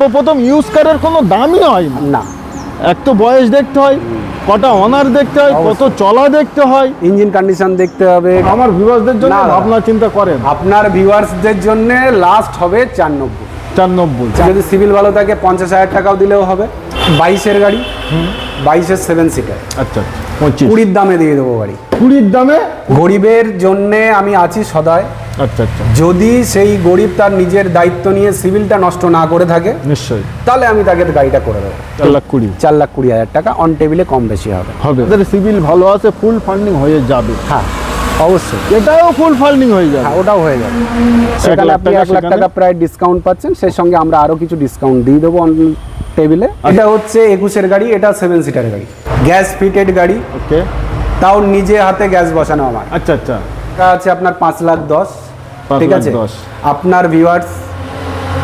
প্রথম ইউজ কারের কোনো দামই হয় না। এক তো বয়স দেখতে হয় কটা অনার দেখতে হয় কত চলা দেখতে হয়। ইঞ্জিন কন্ডিশন দেখতে হবে। আমার ভিউয়ার্সদের জন্য। ভাবনা চিন্তা করেন। আপনার ভিউয়ার্সদের জন্য লাস্ট হবে চার নব্বই। চার নব্বই। যদি সিভিল ভালো থাকে পঞ্চাশ হাজার টাকাও দিলেও হবে। বাইশের গাড়ি বাইশের সেভেন সিটার আচ্ছা কুড়ির দামে দিয়ে দেবো গাড়ি। কুড়ির দামে? গরিবের জন্যে আমি আছি সদয়। যদি সেই গরিব তার নিজের দায়িত্ব নিয়ে সিভিলটা নষ্ট না করে থাকে নিশ্চয়ই। তাহলে আমি তাকে গাড়িটা করে দেবো। চার লাখ কুড়ি। চার লাখ কুড়ি হাজার টাকা অন টেবিলে কম বেশি হবে। হবে। সিভিল ভালো আছে ফুল ফান্ডিং হয়ে যাবে। হ্যাঁ অবশ্যই। এটাও ফুল ফান্ডিং হয়ে যাবে। হ্যাঁ ওটাও হয়ে যাবে। সেখানে আপনি এক লাখ টাকা প্রায় ডিসকাউন্ট পাচ্ছেন সেই সঙ্গে আমরা আরও কিছু ডিসকাউন্ট দিয়ে দেবো অন টেবিলে এটা হচ্ছে একুশের গাড়ি এটা সেভেন সিটার গাড়ি। গ্যাস ফিটেড গাড়ি। ওকে তাও নিজে হাতে গ্যাস বসানো আমার। আচ্ছা আচ্ছা। আছে আপনার পাঁচ লাখ দশ। ঠিক লাখ আছে দশ। আপনার ভিউয়ার্স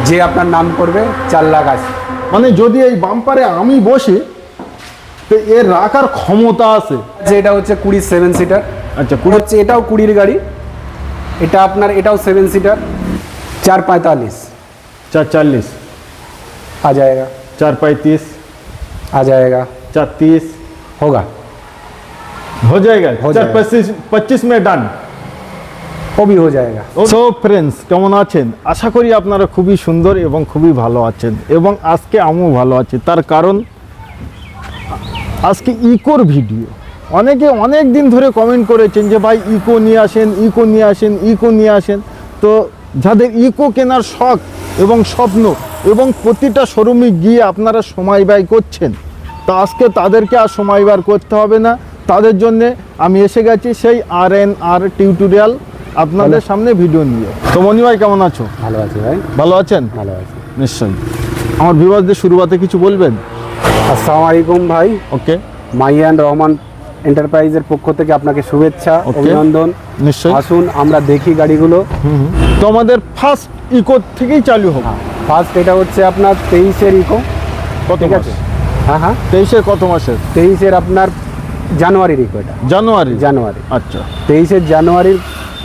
যে আপনার নাম করবে চার লাখ আশি মানে যদি এই বাম্পারে আমি বসি তো এর রাখার ক্ষমতা আছে যে এটা হচ্ছে কুড়ি সেভেন সিটার আচ্ছা কুড়ি হচ্ছে এটাও কুড়ির গাড়ি এটা আপনার এটাও সেভেন সিটার চার পঁয়তাল্লিশ চার চাল্লিশ आ जाएगा चार पैंतीस आ जाएगा चार तीस होगा हो जाएगा हो चार जाएगा। पच्चीस पच्चीस में ডান কবি হয়ে যায়গা। সো ফ্রেন্ডস কেমন আছেন? আশা করি আপনারা খুবই সুন্দর এবং খুবই ভালো আছেন এবং আজকে আমিও ভালো আছি। তার কারণ, আজকে ইকোর ভিডিও। অনেকে অনেক দিন ধরে কমেন্ট করেছেন যে, ভাই, ইকো নিয়ে আসেন, ইকো নিয়ে আসেন, ইকো নিয়ে আসেন। তো যাদের ইকো কেনার শখ এবং স্বপ্ন এবং প্রতিটা শোরুমে গিয়ে আপনারা সময় ব্যয় করছেন, তো আজকে তাদেরকে আর সময় বার করতে হবে না। তাদের জন্যে আমি এসে গেছি সেই আর এন আর টিউটোরিয়াল আপনাদের সামনে ভিডিও নিয়ে। তো মনি ভাই কেমন আছো? ভালো আছি ভাই। ভালো আছেন? ভালো আছি। নিশ্চয়ই। আমার বিবাদদের শুরুয়াতে কিছু বলবেন? আসসালামু আলাইকুম ভাই। ওকে মাইয়ান রহমান এন্টারপ্রাইজের পক্ষ থেকে আপনাকে শুভেচ্ছা অভিনন্দন। নিশ্চয়ই। আসুন আমরা দেখি গাড়িগুলো। তো আমাদের ফার্স্ট ইকো থেকেই চালু হোক। ফার্স্ট এটা হচ্ছে আপনার তেইশের ইকো কত মাস আছে? হ্যাঁ হ্যাঁ। তেইশের কত মাসের? তেইশের আপনার জানুয়ারির ইকো এটা। জানুয়ারি? জানুয়ারি। আচ্ছা। তেইশের জানুয়ারির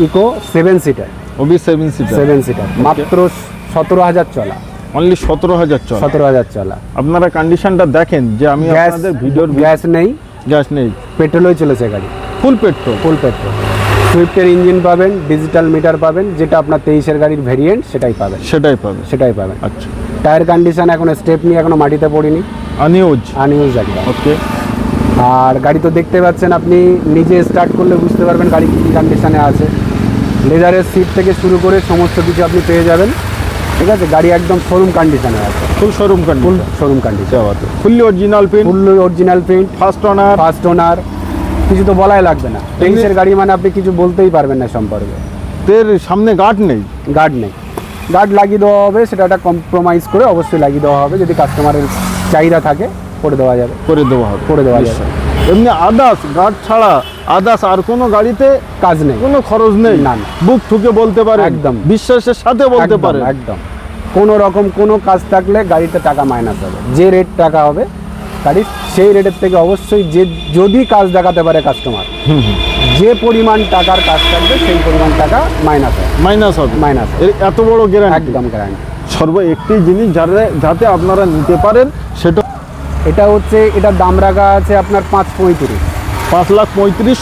ইকো সেভেন সিটার ওবি সেভেন সিটার সেভেন সিটার মাত্র সতেরো হাজার চলা। অনলি সতেরো হাজার চল। সতেরো হাজার চলা। আপনারা কন্ডিশনটা দেখেন যে আমি আপনাদের ভিডিওর গ্যাস নেই। গ্যাস নেই। পেট্রোলই চলেছে গাড়ি। ফুল পেট্রোল ফুল পেট্রোল সুইফটের ইঞ্জিন পাবেন ডিজিটাল মিটার পাবেন যেটা আপনার তেইশের গাড়ির ভেরিয়েন্ট সেটাই পাবেন। সেটাই পাবেন। সেটাই পাবেন। আচ্ছা। টায়ার কন্ডিশন এখন স্টেপ নিয়ে এখনও মাটিতে পড়িনি। আনিউজ আনইউজ একদম ওকে আর গাড়ি তো দেখতে পাচ্ছেন আপনি নিজে স্টার্ট করলে বুঝতে পারবেন গাড়ি কী কন্ডিশনে আছে। লেদারের সিট থেকে শুরু করে সমস্ত কিছু আপনি পেয়ে যাবেন। ঠিক আছে? গাড়ি একদম শোরুম কন্ডিশনে আছে। Full showroom full condition showroom condition fully original print full original print first owner first owner কিছু তো বলাই লাগবে না। তেইশের গাড়ি মানে আপনি কিছু বলতেই পারবেন না সম্পর্কে। এর সামনে গার্ড নেই। গার্ড নেই। গার্ড লাগিয়ে দেওয়া হবে সেটা একটা কম্প্রোমাইজ করে অবশ্যই লাগিয়ে দেওয়া হবে। যদি কাস্টমারের চাহিদা থাকে করে দেওয়া যাবে। করে দেওয়া হবে। করে দেওয়া যাবে। এমনি আদার্স গার্ড ছাড়া আদার্স আর কোনো গাড়িতে কাজ নেই। কোনো খরচ নেই। না। বুক ঠুকে বলতে পারে একদম। বিশ্বাসের সাথে বলতে পারে একদম। কোনো রকম কোনো কাজ থাকলে গাড়িতে টাকা মাইনাস হবে। যে রেট টাকা হবে গাড়ির সেই রেটের থেকে অবশ্যই যে যদি কাজ দেখাতে পারে কাস্টমার যে পরিমাণ টাকার কাজ থাকবে সেই পরিমাণ টাকা মাইনাস হবে। মাইনাস হবে। মাইনাস এত বড় গ্যারান্টি একদম গ্যারান্টি সর্ব একটি জিনিস যাতে যাতে আপনারা নিতে পারেন সেটা এটা হচ্ছে এটার দাম রাখা আছে আপনার পাঁচ পঁয়ত্রিশ। পাঁচ লাখ পঁয়ত্রিশ।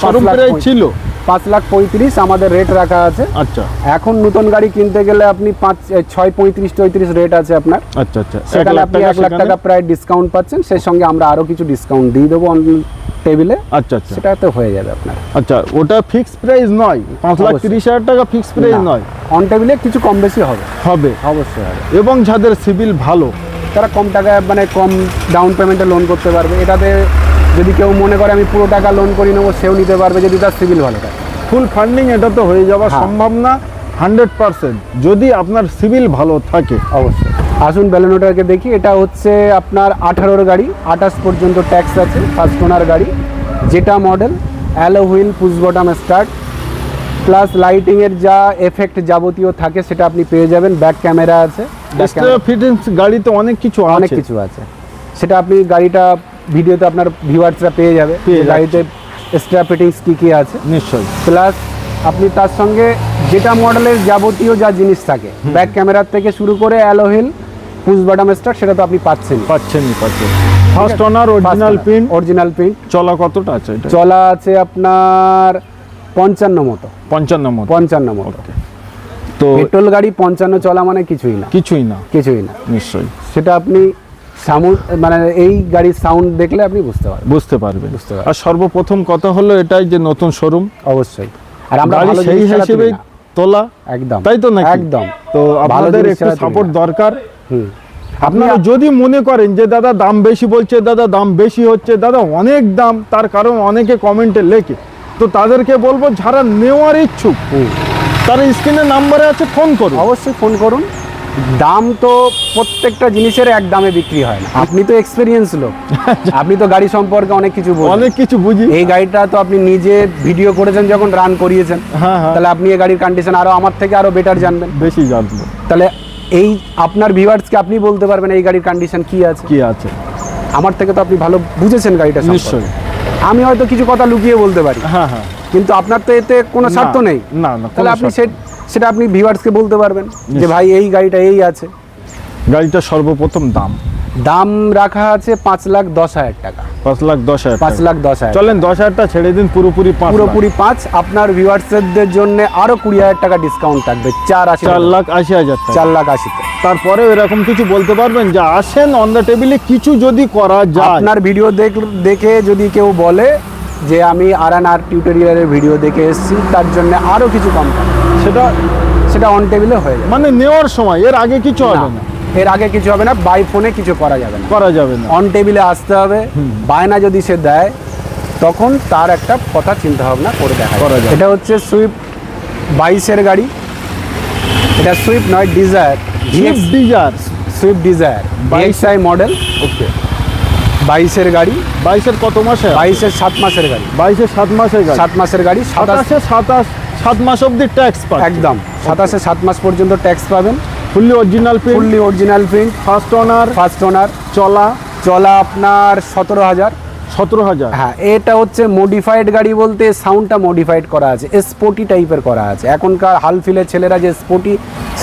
ছিল। পাঁচ লাখ পঁয়ত্রিশ আমাদের রেট রাখা আছে। আচ্ছা। এখন নতুন গাড়ি কিনতে গেলে আপনি পাঁচ ছয় পঁয়ত্রিশ চৌত্রিশ রেট আছে আপনার। আচ্ছা আচ্ছা। সেখানে আপনি এক লাখ? টাকা প্রায় ডিসকাউন্ট পাচ্ছেন। সেই সঙ্গে আমরা আরও কিছু ডিসকাউন্ট দিয়ে দেবো অন টেবিলে আচ্ছা আচ্ছা। সেটাতে হয়ে যাবে আপনার। আচ্ছা ওটা ফিক্স প্রাইস নয়। পাঁচ লাখ তিরিশ হাজার টাকা ফিক্স প্রাইস নয়। অন টেবিলে কিছু কম বেশি হবে। হবে। অবশ্যই হবে। এবং যাদের সিভিল ভালো তারা কম টাকায় মানে কম ডাউন পেমেন্টে লোন করতে পারবে। এটাতে যদি কেউ মনে করে আমি পুরো টাকা লোন করে নেব সেও নিতে পারবে যদি তার সিভিল ভালো থাকে। ফুল ফান্ডিং এটা তো হয়ে যাওয়া হ্যাঁ। সম্ভব না হান্ড্রেড পার্সেন্ট যদি আপনার সিভিল ভালো থাকে। অবশ্যই। আসুন ব্যালেনোটাকে দেখি। এটা হচ্ছে আপনার আঠারোর গাড়ি। আঠাশ পর্যন্ত ট্যাক্স আছে ফার্স্ট ওনার গাড়ি। যেটা model alloy wheel push button start plus লাইটিংয়ের যা এফেক্ট যাবতীয় থাকে সেটা আপনি পেয়ে যাবেন। ব্যাক ক্যামেরা আছে। ফিটিংস গাড়িতে অনেক কিছু অনেক কিছু আছে। সেটা আপনি গাড়িটা ভিডিওতে আপনার ভিউয়ার্সরা পেয়ে যাবে। গাড়িতে এক্সট্রা ফিটিংস কী কী আছে? নিশ্চয়ই। প্লাস আপনি তার সঙ্গে যেটা মডেলের যাবতীয় যা জিনিস থাকে ব্যাক ক্যামেরার থেকে শুরু করে অ্যালোহিল পুশ বাটাম স্টার্ট সেটা তো আপনি পাচ্ছেন পাচ্ছেনই পাচ্ছেন first owner original print original print চলা কতটা আছে এটা? চলা আছে আপনার পঞ্চান্ন মতো। পঞ্চান্ন মতো। পঞ্চান্ন মতো। তো পেট্রোল গাড়ি পঞ্চান্ন চলা মানে কিছুই না। কিছুই না। কিছুই না। নিশ্চয়ই। সেটা আপনি সাউন্ড মানে এই গাড়ির সাউন্ড দেখলে আপনি বুঝতে পারবেন। বুঝতে পারবেন। বুঝতে পারবেন। আর সর্বপ্রথম কথা হলো এটাই যে নতুন শোরুম। অবশ্যই। আর আমরা ভালো সেই হিসেবে তোলা একদম। তাই তো নাকি? একদম। তো আপনাদের একটু সাপোর্ট দরকার। হুম। আপনারা যদি মনে করেন যে দাদা দাম বেশি বলছে দাদা দাম বেশি হচ্ছে দাদা অনেক দাম তার কারণ অনেকে কমেন্টে লেখে। তো তাদেরকে বলব যারা নেওয়ার ইচ্ছুক তারা স্ক্রিনের নাম্বারে আছে ফোন করুন। অবশ্যই ফোন করুন। দাম তো প্রত্যেকটা জিনিসের এক দামে বিক্রি হয় না। আপনি তো এক্সপিরিয়েন্স লোক। আপনি তো গাড়ি সম্পর্কে অনেক কিছু বলেন অনেক কিছু বুঝি। এই গাড়িটা তো আপনি নিজে ভিডিও করেছেন যখন রান করিয়েছেন। হ্যাঁ হ্যাঁ। তাহলে আপনি এই গাড়ির কন্ডিশন আরও আমার থেকে আরও বেটার জানবেন। বেশি জানব। তাহলে এই আপনার ভিউয়ার্সকে আপনি বলতে পারবেন এই গাড়ির কন্ডিশন কি আছে? কি আছে? আমার থেকে তো আপনি ভালো বুঝেছেন গাড়িটা নিশ্চয়ই। আমি হয়তো কিছু কথা লুকিয়ে বলতে পারি। হ্যাঁ হ্যাঁ। কিন্তু আপনার তো এতে কোনো স্বার্থ নেই। না না তাহলে আপনি সেটা আপনি ভিউয়ার্সকে বলতে পারবেন যে ভাই এই গাড়িটা এই আছে। গাড়িটা সর্বপ্রথম দাম। দাম রাখা আছে পাঁচ লাখ দশ হাজার টাকা। পাঁচ লাখ দশ হাজার পাঁচ লাখ দশ হাজার চলেন দশ হাজারটা ছেড়ে দিন পুরোপুরি পুরোপুরি পাঁচ। আপনার ভিউয়ার্সদের জন্য আরও কুড়ি হাজার টাকা ডিসকাউন্ট থাকবে চার আশি চার লাখ আশি হাজার চার লাখ আশিতে। তারপরে এরকম কিছু বলতে পারবেন? যে আসেন অন দ্য টেবিলে কিছু যদি করা যায়। আপনার ভিডিও দেখ- দেখে যদি কেউ বলে যে আমি আর এন আর টিউটোরিয়ালের ভিডিও দেখে এসেছি তার জন্য আরও কিছু কম সেটা সেটা অন টেবিলে হয়ে যাবে। মানে নেওয়ার সময় এর আগে কিছু হবে না, এর আগে কিছু হবে না বাই ফোনে কিছু করা যাবে না। করা যাবে না। অন টেবিলে আসতে হবে। বায়না যদি সে দেয় তখন তার একটা কথা চিন্তা ভাবনা করে দেখা করা যাবে। এটা হচ্ছে সুইফট বাইশের গাড়ি। এটা সুইফট নয় ডিজায়ার জিপ ডিজার সুইফট ডিজায়ার বাইশাই মডেল ওকে বাইশের গাড়ি। বাইশের কত মাসে বাইশের সাত মাসের গাড়ি। বাইশের সাত মাসের গাড়ি? সাত মাসের গাড়ি সাতাশে সাতাশ সাত মাস অব্দি ট্যাক্স একদম। সাতাশে সাত মাস পর্যন্ত ট্যাক্স পাবেন। Fully original print fully original print first owner first owner চলা? চলা আপনার সতেরো হাজার। সতেরো হাজার? হ্যাঁ এটা হচ্ছে মডিফাইড গাড়ি বলতে সাউন্ডটা মডিফাইড করা আছে স্পোর্টি টাইপের করা আছে। এখনকার হাল ফিলের ছেলেরা যে স্পোর্টি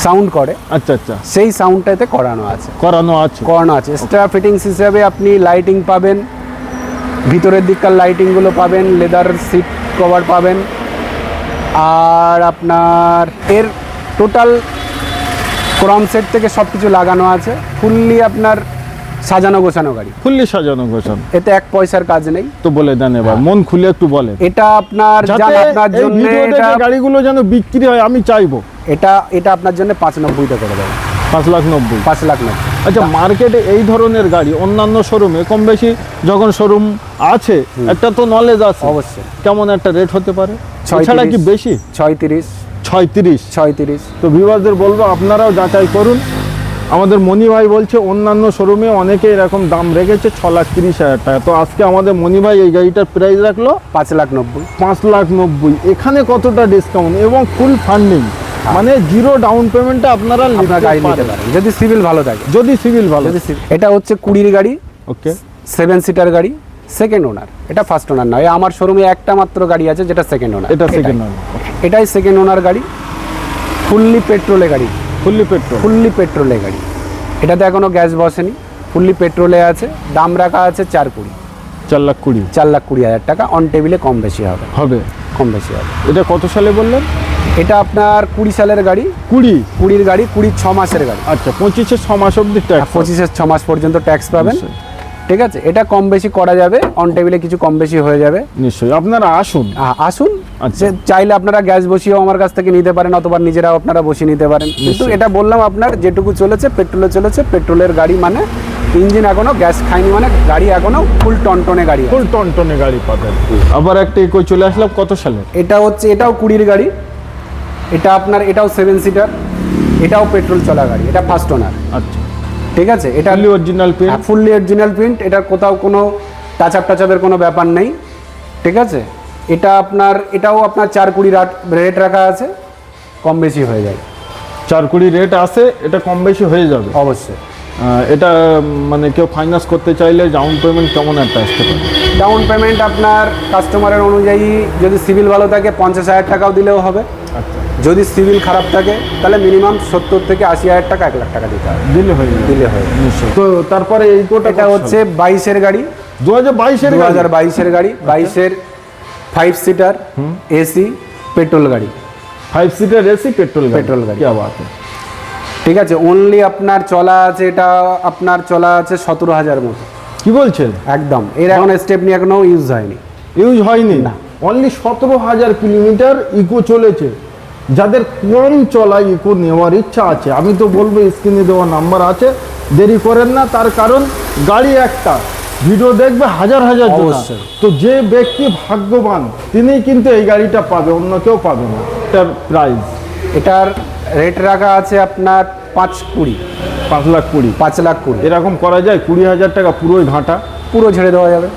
সাউন্ড করে আচ্ছা আচ্ছা। সেই সাউন্ডটাতে করানো আছে। করানো আছে। করানো আছে। স্টার ফিটিংস হিসাবে আপনি লাইটিং পাবেন ভিতরের দিককার লাইটিংগুলো পাবেন লেদার সিট কভার পাবেন আর আপনার এর টোটাল ক্রম সেট থেকে সব কিছু লাগানো আছে ফুললি আপনার সাজানো গোছানো গাড়ি। ফুললি সাজানো গোছানো। এতে এক পয়সার কাজ নেই। তো বলে দেন এবার মন খুলে একটু বলেন। এটা আপনার আপনার এই জন্য এটা গাড়িগুলো যেন বিক্রি হয় আমি চাইব। এটা এটা আপনার জন্য পাঁচ নব্বইতে করে। দেবো পাঁচ লাখ নব্বই। পাঁচ লাখ নব্বই। আচ্ছা মার্কেটে এই ধরনের গাড়ি অন্যান্য শোরুমে কম বেশি যখন শোরুম আছে একটা তো নলেজ আছে। অবশ্যই। কেমন একটা রেট হতে পারে? ছয় এছাড়া কি বেশি? ছয় তিরিশ ছয় তিরিশ ছয় তিরিশ তো ভিউয়ারদের বলব আপনারাও যাচাই করুন। আমাদের মনি ভাই বলছে অন্যান্য শোরুমে অনেকে এরকম দাম রেখেছে ছ লাখ তিরিশ হাজার টাকা। তো আজকে আমাদের মনি ভাই এই গাড়িটার প্রাইস রাখল? পাঁচ লাখ নব্বই। পাঁচ লাখ নব্বই। এখানে কতটা ডিসকাউন্ট এবং ফুল ফান্ডিং মানে জিরো ডাউন পেমেন্টে আপনারা গাড়ি নিতে পারেন। যদি সিভিল ভালো থাকে। যদি সিভিল ভালো এটা হচ্ছে কুড়ির গাড়ি। ওকে সেভেন সিটার গাড়ি। সেকেন্ড ওনার এটা ফার্স্ট ওনার নয়। আমার শোরুমে একটা মাত্র গাড়ি আছে যেটা সেকেন্ড ওনার এটা সেকেন্ড ওনার এটাই সেকেন্ড ওনার গাড়ি। ফুললি পেট্রোলে গাড়ি। ফুললি পেট্রোল ফুললি পেট্রোলে গাড়ি। এটাতে এখনও গ্যাস বসেনি। ফুললি পেট্রোলে আছে। দাম রাখা আছে চার কুড়ি। চার লাখ কুড়ি। চার লাখ কুড়ি হাজার টাকা। অন টেবিলে কম বেশি হবে। হবে। কম বেশি হবে। এটা কত সালে বললেন? এটা আপনার কুড়ি সালের গাড়ি। কুড়ি? কুড়ির গাড়ি কুড়ি ছ মাসের গাড়ি। আচ্ছা পঁচিশে ছ মাস অব্দি ট্যাক্স পঁচিশের ছ মাস পর্যন্ত ট্যাক্স পাবেন। ঠিক আছে? এটা কম বেশি করা যাবে অন টেবিলে কিছু কম বেশি হয়ে যাবে। নিশ্চয়ই আপনারা আসুন। আসুন। আচ্ছা। চাইলে আপনারা গ্যাস বসিয়েও আমার কাছ থেকে নিতে পারেন অথবা নিজেরাও আপনারা বসিয়ে নিতে পারেন। কিন্তু এটা বললাম আপনার যেটুকু চলেছে পেট্রোলে চলেছে পেট্রোলের গাড়ি মানে ইঞ্জিন এখনও গ্যাস খায়নি মানে গাড়ি এখনও ফুল টনটনে গাড়ি। ফুল টনটনে গাড়ি পাবেন আবার একটা কই চলে আসলাম কত সালে? এটা হচ্ছে এটাও কুড়ির গাড়ি। এটা আপনার এটাও সেভেন সিটার এটাও পেট্রোল চলা গাড়ি এটা ফার্স্ট ওনার আচ্ছা। ঠিক আছে? এটা fully original pen fully original print এটা কোথাও কোনো টাচ আপ টাচ আপের কোনো ব্যাপার নেই ঠিক আছে? এটা আপনার এটাও আপনার চার কুড়ি রেট রাখা আছে কম বেশি হয়ে যায় চার কুড়ি রেট আছে এটা কম বেশি হয়ে যাবে। অবশ্যই। এটা মানে কেউ ফাইন্যান্স করতে চাইলে ডাউন পেমেন্ট কেমন একটা আসতে পারে? ডাউন পেমেন্ট আপনার কাস্টমারের অনুযায়ী যদি সিভিল ভালো থাকে পঞ্চাশ হাজার টাকাও দিলেও হবে। যদি সিভিল খারাপ থাকে তাহলে মিনিমাম সত্তর থেকে আশি হাজার টাকা এক লাখ টাকা দিতে হবে। দিলে হয়ে দিলে হয় তো তারপরে এই এটা হচ্ছে বাইশের গাড়ি। দু হাজার বাইশের দু হাজার বাইশের গাড়ি বাইশের ফাইভ সিটার এসি পেট্রোল গাড়ি। Five seater AC petrol petrol গাড়ি। ঠিক আছে অনলি আপনার চলা আছে এটা আপনার চলা আছে সতেরো হাজার মতো। কি বলছেন? একদম। এর এখন স্টেপ নিয়ে এখনও ইউজ হয়নি। ইউজ হয়নি? না। অনলি সতেরো হাজার কিলোমিটার ইকো চলেছে। যাদের কম চলা ইকো নেওয়ার ইচ্ছা আছে। আমি তো বলব স্ক্রিনে দেওয়া নাম্বার আছে। দেরি করেন না তার কারণ গাড়ি একটা। ভিডিও দেখবে হাজার হাজার জন তো যে ব্যক্তি ভাগ্যবান তিনি কিন্তু এই গাড়িটা পাবে অন্য কেউ পাবে না। এটার প্রাইস এটার রেট রাখা আছে আপনার পাঁচ কুড়ি। পাঁচ লাখ কুড়ি। পাঁচ লাখ কুড়ি। এরকম করা যায় কুড়ি হাজার টাকা পুরোই ঘাটা। পুরো ছেড়ে দেওয়া যাবে।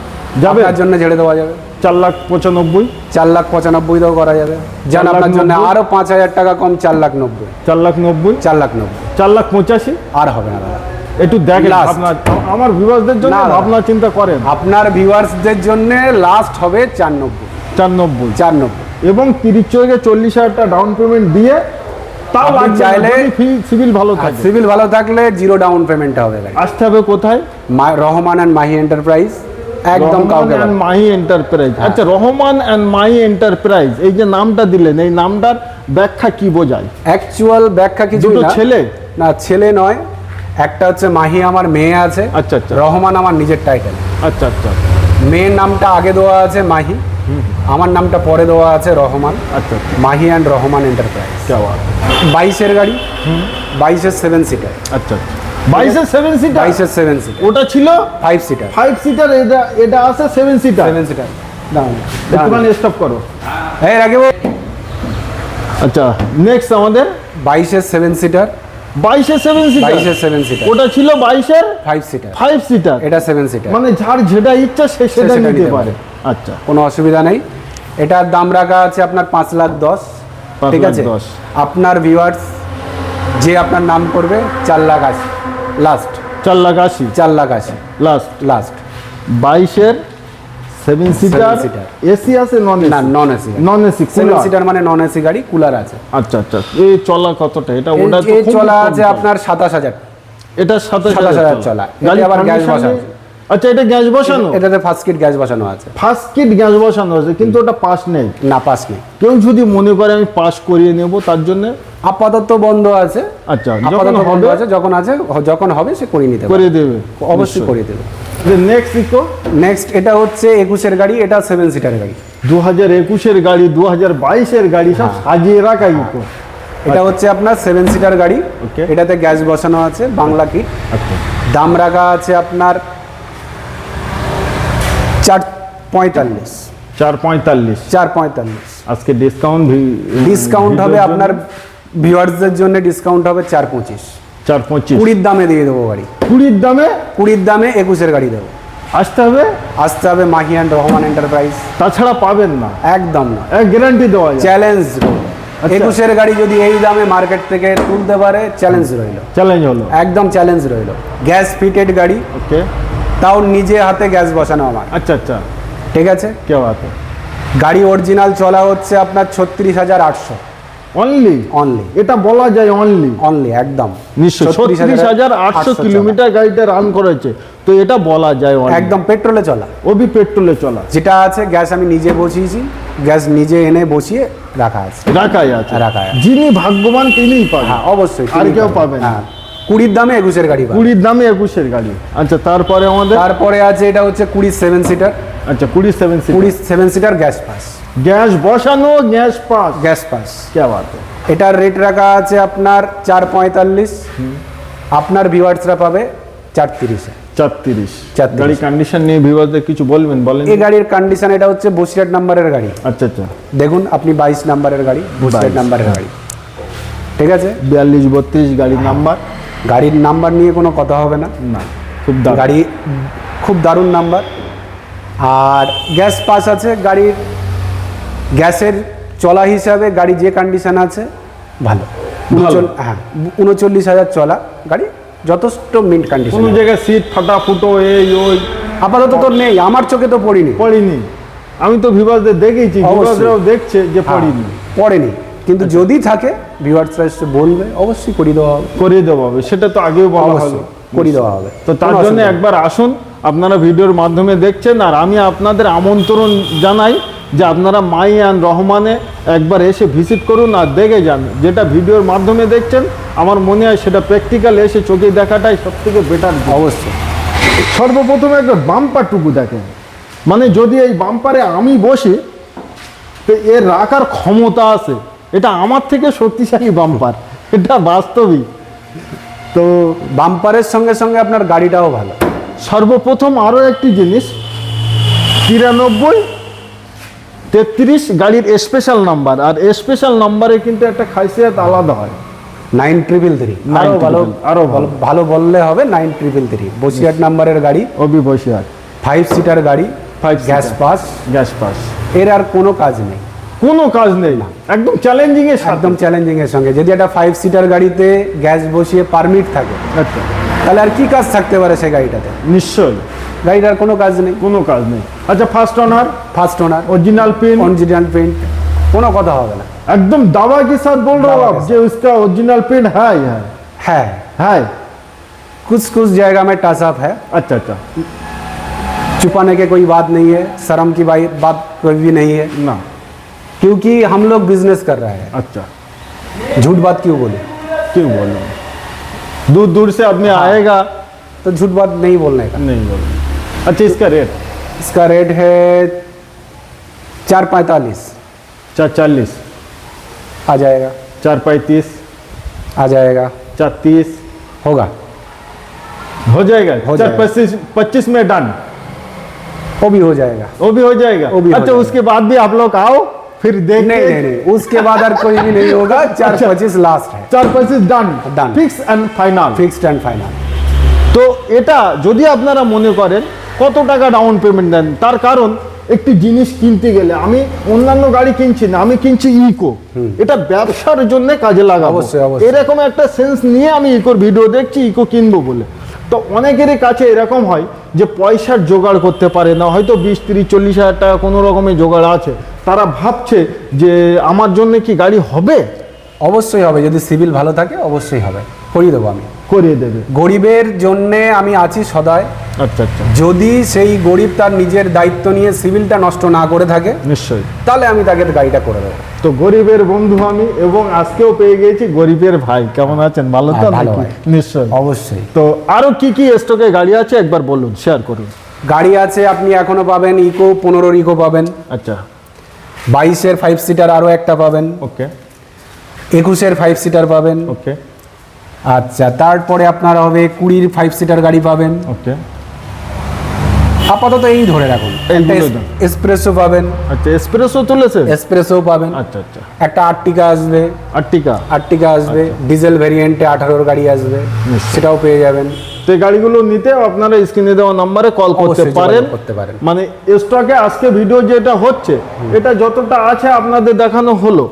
যাবে? আপনার জন্য ছেড়ে দেওয়া যাবে। চার লাখ পঁচানব্বই। চার লাখ পঁচানব্বই দাও করা যাবে। যান আপনার জন্য নব্বই? আরও পাঁচ হাজার টাকা কম চার লাখ নব্বই। চার লাখ নব্বই? চার লাখ নব্বই। চার লাখ পঁচাশি? আর হবে না দাদা। একটু দেখেন. ভাবনা আমার ভিউয়ার্সদের জন্য না। চিন্তা করেন। আপনার ভিউয়ার্সদের জন্য লাস্ট হবে চার নব্বই। চার নব্বই। চার নব্বই। এবং তিরিশ থেকে চল্লিশ হাজার টাকা ডাউন পেমেন্ট দিয়ে তাও চাইলে- সিভিল ভালো থাকে। সিভিল ভালো থাকলে জিরো ডাউন পেমেন্ট হবে আসতে হবে কোথায়? রহমান অ্যান্ড মাহি এন্টারপ্রাইজ একদম কাউকে মাই এন্টারপ্রাইজ আচ্ছা রহমান অ্যান্ড মাই এন্টারপ্রাইজ এই যে নামটা দিলেন এই নামটার ব্যাখ্যা কি বোঝায়? অ্যাকচুয়াল ব্যাখ্যা কি দুটো ছেলে? না ছেলে নয় একটা হচ্ছে মাহি আমার মেয়ে আছে আচ্ছা আচ্ছা। রহমান আমার নিজের টাইটেল আচ্ছা আচ্ছা। মেয়ের নামটা আগে দেওয়া আছে মাহি আমার নামটা পরে দেওয়া আছে রহমান। আচ্ছা, আচ্ছা। মাহি অ্যান্ড রহমান এন্টারপ্রাইজ বাইশের গাড়ি বাইশের সেভেন সিটার আচ্ছা আচ্ছা। বাইশের সেভেন সিটার বাইশের সেভেন সিটার ওটা ছিল? ফাইভ সিটার ফাইভ সিটার এটা এটা আছে সেভেন সিটার সেভেন সিটার দাঁড়ান একটুখানি স্টপ করো। এই রাখব আচ্ছা নেক্সট আমাদের? বাইশের সেভেন সিটার বাইশের সেভেন সিটার বাইশের সেভেন সিটার ওটা ছিল বাইশের? ফাইভ সিটার ফাইভ সিটার এটা সেভেন সিটার মানে যার যেটা ইচ্ছা সে সেটা নিতে পারে। আচ্ছা। কোনো অসুবিধা নেই। এটার দাম রাখা আছে আপনার পাঁচ লাখ দশ। ঠিক আছে। আপনার ভিউয়ার্স যে আপনার নাম করবে চার লাখ আশি লাস্ট চার লাখ আশি। চার লাখ আশি। লাস্ট লাস্ট বাইশের সেভেন সিটার এসি আছে নন না non AC non AC seven seater মানে নন এসি গাড়ি কুলার আছে। আচ্ছা আচ্ছা। এই চলা কতটা? এটা ওটা এই চলা আছে আপনার সাতাশ হাজার। এটা সাতাশ হাজার চলা। গাড়ি আবার গ্যাস বসানো আচ্ছা এটা গ্যাস বসানো? এটাতে ফার্স্ট কিট গ্যাস বসানো আছে। ফার্স্ট কিট গ্যাস বসানো আছে কিন্তু ওটা পাস নেই। না পাস নেই। কেউ যদি মনে করে আমি পাস করিয়ে নেব তার জন্য আপাতত বন্ধ আছে। আচ্ছা যখন আপাতত বন্ধ হবে আছে যখন আছে যখন হবে সে করিয়ে নিতে করে দেবে। অবশ্যই করিয়ে দেবে। নেক্সট ইকো নেক্সট এটা হচ্ছে একুশের গাড়ি এটা সেভেন সিটার গাড়ি। দু হাজার একুশের গাড়ি দু হাজার বাইশের গাড়ি সব হ্যাঁ। সাজিয়ে রাখা ইকো এটা হচ্ছে আপনার সেভেন সিটার গাড়ি. এটাতে গ্যাস বসানো আছে বাংলা কিট আচ্ছা। দাম রাখা আছে আপনার চার পঁয়তাল্লিশ। চার পঁয়তাল্লিশ। চার পঁয়তাল্লিশ। আজকে ডিসকাউন্ট ডিসকাউন্ট হবে আপনার ভিউয়ার্সদের জন্য ডিসকাউন্ট হবে চার পঁচিশ। চার পঁচিশ। কুড়ির দামে দিয়ে দেবো গাড়ি কুড়ির দামে? কুড়ির দামে একুশের গাড়ি দেবো। আসতে হবে? আসতে হবে মাহি অ্যান্ড রহমান এন্টারপ্রাইজ তাছাড়া পাবেন না। একদম না। গ্যারান্টি দেওয়া চ্যালেঞ্জ। একুশের গাড়ি যদি এই দামে মার্কেট থেকে তুলতে পারে চ্যালেঞ্জ রইল। চ্যালেঞ্জ হলো। একদম চ্যালেঞ্জ রইল। গ্যাস ফিটেড গাড়ি। ওকে তাও নিজে হাতে গ্যাস বসানো আমার। আচ্ছা আচ্ছা। ঠিক আছে? কে বাত? গাড়ি অরিজিনাল চলা হচ্ছে আপনার ছত্রিশ হাজার আটশো। অনলি অনলি এটা বলা যায় অনলি অনলি একদম। নিশ্চয় ছত্রিশ হাজার আটশো কিলোমিটার গাড়িটা রান করেছে। তো এটা বলা যায় একদম পেট্রোলে চলা। ওবি পেট্রোলে চলা। যেটা আছে গ্যাস আমি নিজে বসিয়েছি। গ্যাস নিজে এনে বসিয়ে রাখা আছে। রাখাই আছে। রাখা যিনি ভাগ্যবান তিনিই পাবেন। হ্যাঁ অবশ্যই আর কেউ পাবেন। পাবে না। হ্যাঁ কুড়ির দামে একুশের গাড়ি কুড়ির দামে একুশের গাড়ি। আচ্ছা তারপরে আমাদের? তারপরে আছে এটা হচ্ছে কুড়ি সেভেন সিটার আচ্ছা কুড়ি সেভেন কুড়ি seven seater gas pass gas বসানো গ্যাস পাস। Gas pass. কে বাত এটার রেট রাখা আছে আপনার চার পঁয়তাল্লিশ। আপনার ভিউয়ার্সরা পাবে চার তিরিশে চার তিরিশ 430 গাড়ি কন্ডিশন নিয়ে ভিউয়ারদের কিছু বলবেন বলেন। এই গাড়ির কন্ডিশন এটা হচ্ছে বসিরহাট নাম্বারের গাড়ি। আচ্ছা আচ্ছা। দেখুন আপনি বাইশ নাম্বারের গাড়ি বসিরহাট নাম্বারের গাড়ি। ঠিক আছে? বিয়াল্লিশ বত্রিশ গাড়ির নাম্বার গাড়ির নাম্বার নিয়ে কোনো কথা হবে না। না খুব গাড়ি খুব দারুণ নাম্বার আর গ্যাস পাস আছে গাড়ির গ্যাসের চলা হিসাবে গাড়ি যে কন্ডিশন আছে ভালো। হ্যাঁ উনচল্লিশ হাজার চলা গাড়ি যথেষ্ট মিন্ট কন্ডিশন কোনো জায়গায় সিট ফাটা ফুটো এই ওই। আপাতত তো নেই আমার চোখে তো পড়িনি। পড়িনি। আমি তো ভিভাসদের দেখেছি। ভিভাসরাও দেখছে যে পড়িনি। পড়েনি। কিন্তু যদি থাকে ভিউয়ার্সরা এসে বলবে অবশ্যই করিয়ে দেওয়া হবে। করিয়ে দেওয়া হবে সেটা তো আগেও বলা হলো। করিয়ে দেওয়া হবে। তো তার জন্য একবার আসুন আপনারা ভিডিওর মাধ্যমে দেখছেন আর আমি আপনাদের আমন্ত্রণ জানাই যে আপনারা মাই অ্যান্ড রহমানে একবার এসে ভিজিট করুন আর দেখে যান। যেটা ভিডিওর মাধ্যমে দেখছেন আমার মনে হয় সেটা প্র্যাকটিক্যাল এসে চোখে দেখাটাই সব থেকে বেটার অবশ্যই। সর্বপ্রথমে একবার বাম্পারটুকু দেখেন। মানে যদি এই বাম্পারে আমি বসি তো এর রাখার ক্ষমতা আছে। এটা আমার থেকে শক্তিশালী বাম্পার। এটা বাস্তবিক। তো বাম্পারের সঙ্গে সঙ্গে আপনার গাড়িটাও ভালো। সর্বপ্রথম আরও একটি জিনিস তিরানব্বই তেত্রিশ গাড়ির স্পেশাল নাম্বার আর স্পেশাল নাম্বারে কিন্তু একটা খাসিয়াত আলাদা হয়। নাইন ট্রিপল থ্রি আরও 933 ভালো আরও ভালো। ভালো বললে হবে নাইন ট্রিপল থ্রি বসিরহাট নাম্বারের গাড়ি অভিবসী আর ফাইভ সিটার গাড়ি five gas pass gas pass এর আর কোনো কাজ নেই। কোনো কাজ নেই। না। একদম চ্যালেঞ্জিং এর একদম চ্যালেঞ্জিং এর সঙ্গে। যদি একটা ফাইভ সিটার গাড়িতে গ্যাস বসিয়ে পারমিট থাকে আচ্ছা। তাহলে আর কি কাজ থাকতে পারে সেই গাড়িটাতে নিশ্চয়ই গাড়িটার কোনো কাজ নেই কোনো কাজ নেই আচ্ছা first owner first owner original pin original print কোনো কথা হবে না एकदम दावा के साथ बोल रहे हो दावा आप के जो इसका ओरिजिनल पिन है ही है है है कुछ कुछ जगह में टच अप है अच्छा अच्छा छुपाने के कोई बात नहीं है शर्म की बाई- बात कोई भी नहीं है ना क्योंकि हम लोग बिजनेस कर रहे हैं अच्छा झूठ बात क्यों बोले क्यों बोल रहे हो दूर दूर से आदमी हाँ। आएगा तो झूठ बात नहीं बोलने का। नहीं बोल अच्छा इसका रेट इसका रेट है चार पैंतालीस। चार चालीस। आ जाएगा। चार पैंतीस। आ जाएगा। चार तीस। होगा। हो जाएगा। हो चार। पच्चीस पच्चीस में डन वो भी हो जाएगा। वो भी हो जाएगा। वो भी अच्छा उसके बाद भी आप लोग आओ। फिर देख नहीं नहीं नहीं उसके बाद और कोई भी नहीं होगा चार अच्छा। पच्चीस लास्ट है চার পঁচিশ done Done. Fix and final fixed and final তো এটা যদি আপনারা মনে করেন কত টাকা ডাউন পেমেন্ট দেন তার কারণ একটি জিনিস কিনতে গেলে আমি অন্যান্য গাড়ি কিনছি না আমি কিনছি ইকো এটা ব্যবসার জন্য কাজে লাগাবো অবশ্যই, অবশ্যই। এরকম একটা সেন্স নিয়ে আমি ইকোর ভিডিও দেখছি ইকো কিনবো বলে তো অনেকেরই কাছে এরকম হয় যে পয়সার জোগাড় করতে পারে না হয়তো বিশ তিরিশ চল্লিশ হাজার টাকা কোনো রকমের জোগাড় আছে তারা ভাবছে যে আমার জন্য কি গাড়ি হবে? অবশ্যই হবে যদি সিভিল ভালো থাকে অবশ্যই হবে। করিয়ে দেবো আমি। করিয়ে দেবে। গরিবের জন্যে আমি আছি সদায়। আচ্ছা আচ্ছা। যদি সেই গরিব তার নিজের দায়িত্ব নিয়ে সিভিলটা নষ্ট না করে থাকে নিশ্চয়ই। তাহলে আমি তাকে গাড়িটা করে দেবো। তো গরিবের বন্ধু আমি এবং আজকেও পেয়ে গেছি গরিবের ভাই। কেমন আছেন? ভালো তো হ্যাঁ। নিশ্চয়ই। অবশ্যই। তো আরও কি কি স্টকে গাড়ি আছে? একবার বলুন শেয়ার করুন। গাড়ি আছে আপনি এখনও পাবেন ইকো পনেরোর ইকো পাবেন। আচ্ছা। বাইশের ফাইভ সিটার আরও একটা পাবেন। ওকে একুশের ফাইভ সিটার পাবেন। ওকে আচ্ছা তারপরে আপনার হবে কুড়ির ফাইভ সিটার গাড়ি পাবেন। ওকে আপাতত এই ধরে রাখুন। এসপ্রেসো পাবেন। আচ্ছা এসপ্রেসো তুলেছে? এসপ্রেসো পাবেন। আচ্ছা আচ্ছা। একটা আর্টিকা আসবে। আর্টিকা আর্টিকা আসবে। ডিজেল ভেরিয়েন্টে আঠারোর গাড়ি আসবে। আচ্ছা। সেটাও পেয়ে যাবেন। তো গাড়িগুলো নিতে আপনারা স্ক্রিনে দেওয়া নাম্বারে কল করতে পারেন। মানে স্টকে আজকে ভিডিও যেটা হচ্ছে এটা যতটা আছে আপনাদের দেখানো হলো।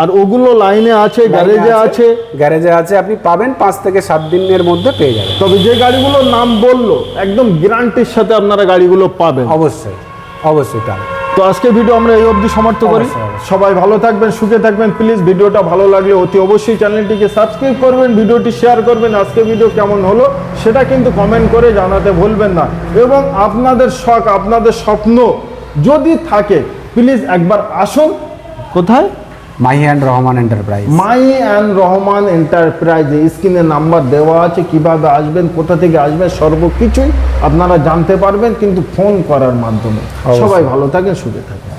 আর ওগুলো লাইনে আছে গ্যারেজে আছে গ্যারেজে আছে আপনি পাবেন পাঁচ থেকে সাত দিনের মধ্যে পেয়ে যাবেন। তবে যে গাড়িগুলোর নাম বলল একদম গ্যারান্টির সাথে আপনারা গাড়িগুলো পাবেন। অবশ্যই অবশ্যই পাবেন। তো আজকে ভিডিও আমরা এই অবধি সমাপ্ত করি। সবাই ভালো থাকবেন সুখে থাকবেন। প্লিজ ভিডিওটা ভালো লাগলে অতি অবশ্যই চ্যানেলটিকে সাবস্ক্রাইব করবেন ভিডিওটি শেয়ার করবেন। আজকে ভিডিও কেমন হলো সেটা কিন্তু কমেন্ট করে জানাতে ভুলবেন না। এবং আপনাদের শখ আপনাদের স্বপ্ন যদি থাকে প্লিজ একবার আসুন। কোথায়? Mahi and Rahman enterprise. Mahi and Rahman এন্টারপ্রাইজে স্ক্রিনে নাম্বার দেওয়া আছে কীভাবে আসবেন কোথা থেকে আসবেন সর্বকিছুই আপনারা জানতে পারবেন কিন্তু ফোন করার মাধ্যমে। সবাই ভালো থাকেন সুখে থাকেন।